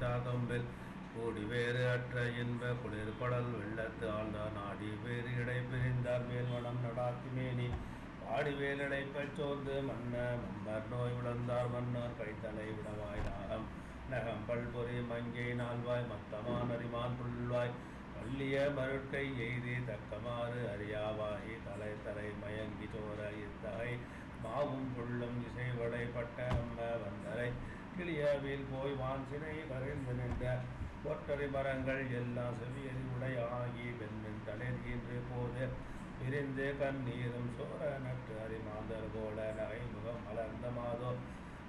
தாகம்பில் கூடி வேறு அற்ற இன்ப குளிர்படல் வெள்ளத்து ஆழ்ந்தான் ஆடி வேறு இடை பிரிந்தார். மேல்வனம் நடாத்தி மேனி. ஆடி வேலடை சோர்ந்து மன்ன மன்னர் நோய் விளந்தார் மன்னர் கைத்தலை விடவாய் நாகம். நகம் பல்பொறி மங்கை நால்வாய். மத்தமான் அரிமான் புல்வாய். பள்ளிய மருட்கை எய்தி தக்கமாறு அறியாவாகி தலை தலை மயங்கி சோர இத்தகை. மாவும் புள்ளும் இசைவடை கிளியாவில் போய் வான் சினை வரைந்து நின்ற ஒற்றரை மரங்கள் எல்லாம் செவியறி உடையாகி வெண்மின் தளிர்கின்ற போது விரிந்து கண்ணீரும் சோர நற்று அறிமாந்தர் போல நகை முகம் மலர்ந்த மாதோ.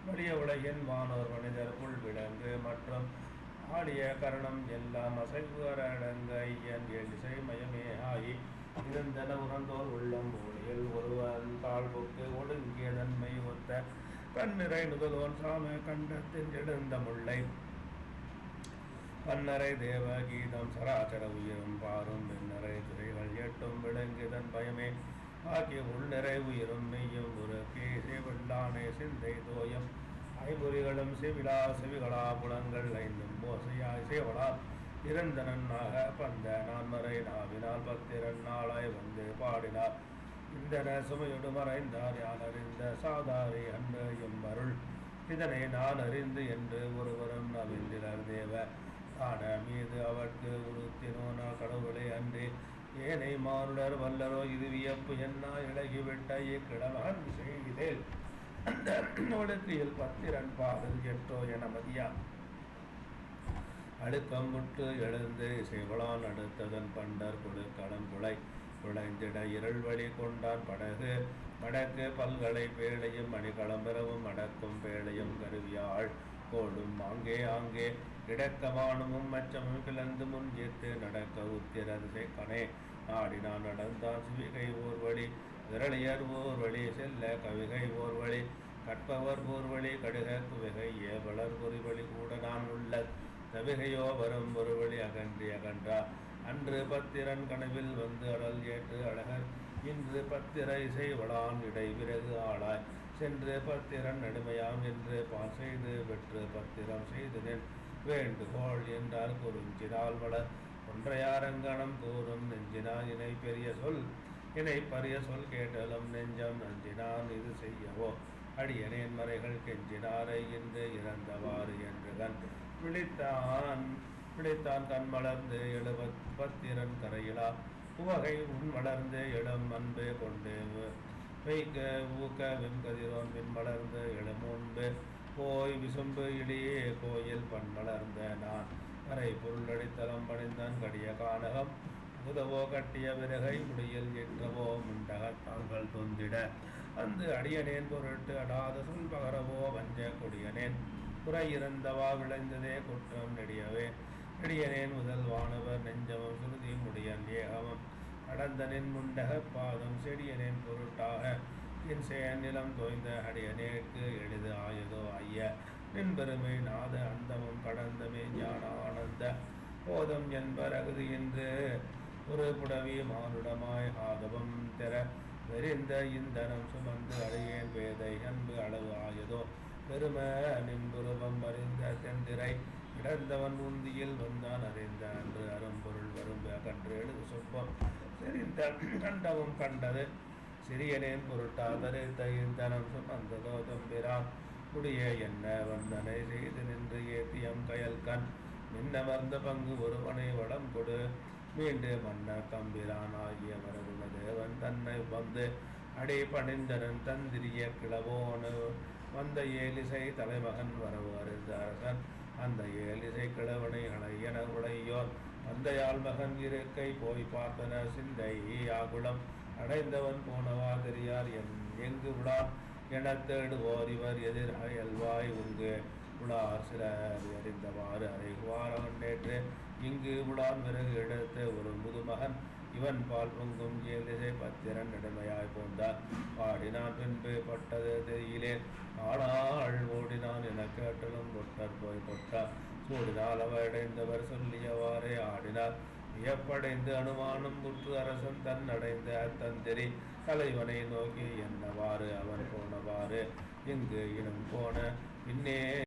வடிய உலகின் வானோர் மனிதர் புல் விலங்கு மற்றும் ஆடிய கரணம் எல்லாம் அசைவு அரடங்க ஐயன் எழிசை மயமே ஆகி இருந்தன உணர்ந்தோர் உள்ளம் ஒளியில் ஒருவன் தாழ்வுக்கு ஒடுங்கிய தன்மை ஒத்த கண்ணிறை நுதலோன் சாம கண்டத்தின் எழுந்த முல்லை பன்னரை தேவ கீதம் சராச்சர உயிரும் பாரும் பின்னரை துறைகள் எட்டும் விளங்குதன் பயமே. ஆகிய உள்நிறை உயிரும் மெய்யும் ஒரு கேசே வெள்ளானே சிந்தை தோயம். ஐபுரிகளும் செவிலா செவிகளா புலங்கள் ஐந்தும் ஓசையாய் சேவலா. இருந்தனன்னாக பந்த நான்மறை நாவினால் பத்திரன் நாளாய் வந்து பாடினார். இந்தன சுமையொடு மறைந்தார் யான் அறிந்த சாதாரி அன்று எம்பருள். இதனை நான் அறிந்து என்று ஒருவரும் நவிந்தினர் தேவ. ஆன மீது அவர்க்கு உறுத்தினோனா கடவுளை அன்றி. ஏனை மானுடர் வல்லரோ இது வியப்பு என்ன இழகிவிட்ட இக்கிழமகன் செய்தேல். அந்த ஒழுக்கையில் பத்திரன் பாடல் எட்டோ என மதியா. அழுக்கம் முட்டு எழுந்து சிவளான் அடுத்ததன் பண்டர் கொடு களங்குளை குழைந்திட இருள் வழி கொண்டான் படகு மடக்கு பல்கலை பேழையும் மணிகளம்பரவும் அடக்கும் பேழையும் கருவியாள். கோடும் ஆங்கே ஆங்கே கிடக்கமானமும் மச்சமும் கிளந்து முன் ஜீர்த்து நடக்க உத்திரதிசை கணே நாடினான் நடந்தான் சிவிகை ஓர் வழி விரளியர் ஓர் வழி செல்ல கவிகை ஓர் வழி கற்பவர் ஓர் வழி கடுக குவிகை ஏவலர் ஒரு கூட நான் உள்ள தவிகையோ வரும் ஒரு வழி அகன்றி அகன்றா. அன்று பத்திரன் கனவில் வந்து அடல் ஏற்று அழகர் இன்று பத்திர இசைவளான் இடை விறகு ஆளாய். சென்று பத்திரன் நடுமையாம் என்று பா செய்து வெற்று பத்திரம் செய்து நின். வேண்டுகோள் என்றார் குறுஞ்சினால் வளர் ஒன்றையாரங்கணம் கூறும் நெஞ்சினான் இணை பெரிய சொல். இணை பரிய சொல் கேட்டலும் நெஞ்சம் நஞ்சினான் இது செய்யவோ? அடியனேன் மறைகள் கெஞ்சினாரை என்று இறந்தவாறு என்று கண் விழித்தான் பிடித்தான் கண் மலர்ந்து எழுபத் பத்திரன் கரையிலா. உவகை உன் வளர்ந்து இடம் அன்பு கொண்டு வைக்க ஊக்க வெண்கதிரோன் விண் வளர்ந்து இடம் முன்பு. போய் விசும்பு இடியே கோயில் பண் மலர்ந்த நான். கரை பொருளடித்தலம் பணிந்தான் கடிய கானகம். உதவோ கட்டிய விறகை முடியில் என்றவோ முண்டகத்தாங்கள் தொந்திட. அந்த அடியனேன் பொருட்டு அடாத சொல் பகரவோ வஞ்ச கொடியனேன். குறை இறந்தவா விளைந்ததே குற்றம் நெடியவே. அடியனேன் முதல் வானவர் நெஞ்சமம் சுருதியும் உடைய ஏகமம் கடந்தனின் முண்டக பாதம் செடியனேன் பொருட்டாக. என் செயல் நிலம் தோய்ந்த அடியனேற்கு எளிது ஆயதோ ஐய. நின் பெருமை நாத அந்தமும் கடந்தமே ஞான ஆனந்த. போதம் என்பர் அகுதி என்று ஒரு புடவி மானுடமாய் ஆதவம் தெர வெறிந்த இந்தனம் சுமந்து அடியேன் வேதை அன்பு அளவு ஆயதோ. பெரும நின்புருவம் அறிந்த தெந்திரை கிடந்தவன் உந்தியில் வந்தான் அறிந்த அன்று அரும்பொருள் வரும் கன்று எழுது சொப்பம் செறிந்த கண்டவும் கண்டது. சிறியனேன் பொருட்டாதரு தயிர்ந்தனம் சுமந்ததோ தம்பிரான் குடிய என்ன வந்தனை செய்து நின்று ஏத்தியம் கயல் கண். மின்னமர்ந்த பங்கு ஒருவனை வளம் கொடு. மீண்டு மன்ன கம்பிரான் ஆகிய வரகுண தேவன் தன்னை வந்து அடே பணிந்தனன் தந்திரிய கிளவோனு. வந்த ஏலிசை தலைமகன் வரவு அறிந்த அரசன் அந்த ஏழிசை கிழவனை அணையன உடையோர். தந்தையால் மகன் இருக்கை போய் பார்த்தன சிந்தை ஆகுளம் அடைந்தவன் போனவா தெரியார்? என் எங்கு விழார் என தேடுவோர் இவர் எதிர் அயல்வாய் உங்கு. உளார் சிலர் அறிந்தவாறு அறைகுவார் அவன் நேற்று. இங்கு உளான் பிறகு எடுத்து ஒரு முதுமகன் இவன் பால் பொங்கும் ஏதிசை பத்திரன் நெடுமையாய் போந்தார் பாடினான் பின்பு பட்டது தெரியலேன் ஆளாள் ஓடினான் என கேட்டலும் கொட்டர் போய் கொட்டார் சூடினால் அவடைந்தவர் சொல்லியவாறே ஆடினார். வியப்படைந்து அனுமானம் புற்று அரசன் தன் அடைந்த அத்தந்திரி. தலைவனை நோக்கி என்னவாறு அவன் போனவாறு? இங்கு இனம் போன பின்னே